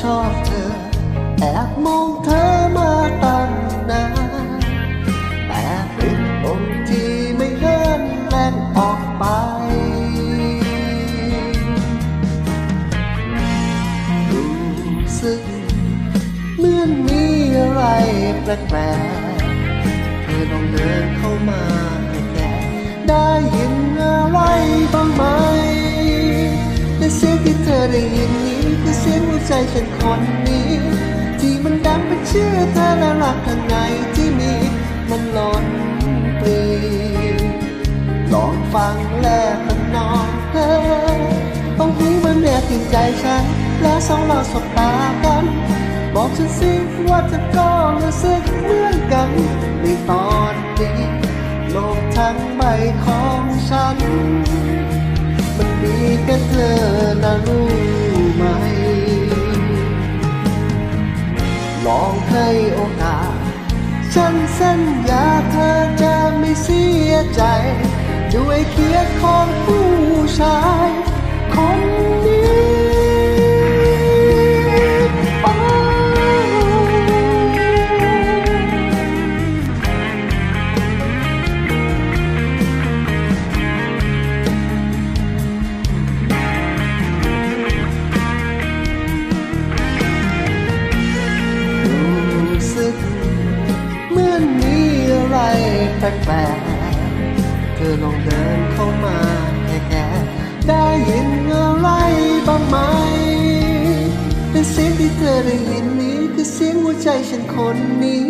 ชอบเธอ แอบมองเธอมาตั้งนานแต่เป็นตรงที่ไม่เดินแล่นออกไป รู้สึกเหมือนมีอะไรแปลกๆเธอต้องเดินเข้ามาแก่ได้ยินอะไรบ้างไหมแต่เสียงที่เธอได้ยิน สียงหัวใจฉันคนนี้ ที่มันดังเป็นชื่อเธอและรักข้างในที่มีมันหล่นปลีลองฟังแลกมันนอนเธอต้องหูมันแนบติดใจฉัน แล้วสองเราสบตากัน บอกฉันสิว่าเธอก็รู้สึกเหมือนกันในตอนนี้โลกทั้งใบของฉัน มันมีแค่เธอนะรู้ ให้โอกาส ฉันสัญญาเธอจะไม่เสียใจ ด้วยเคียร์ของ ปลกๆเธอลองเดินเข้ามาแก่ๆได้ยินอะไรบ้างไหมเป็นเสียงที่เธอได้ยินนี้คือเสียงหัวใจฉันคนนี้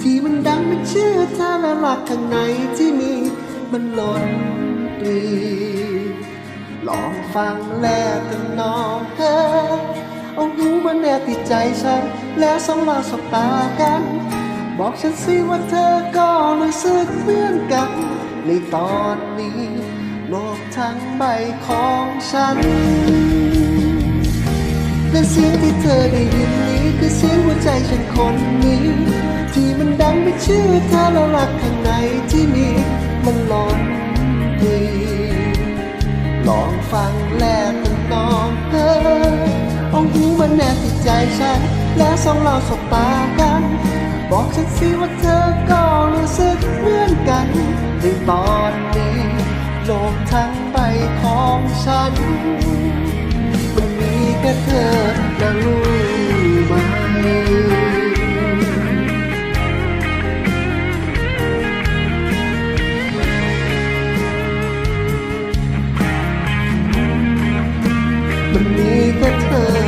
ที่มันดังเป็นชื่อเธอและหลักข้างในที่มีมันหล่นปลีลองฟังแล้วกันน้องเธอเอาหูมาแนบติดใจฉันแล้วสองเราสบตากัน บอกฉันสิว่าเธอก็รู้สึกเหมือนกันในตอนนี้ โลกทั้งใบของฉัน และเสียงที่เธอได้ยินนี้คือเสียงหัวใจฉันคนนี้ ที่มันดังเป็นชื่อเธอและรักข้างในที่มีมันหลอนปลีลองฟังแล้วกันน้องเธอเอาหูมันแนบติดใจฉัน แล้วสองเราสบตากัน บอกฉันสิว่าเธอก็รู้สึกเหมือนกัน ในตอนนี้โลกทั้งใบของฉัน มันมีแค่เธอแะรู้ไหมมันมีแค่เธอ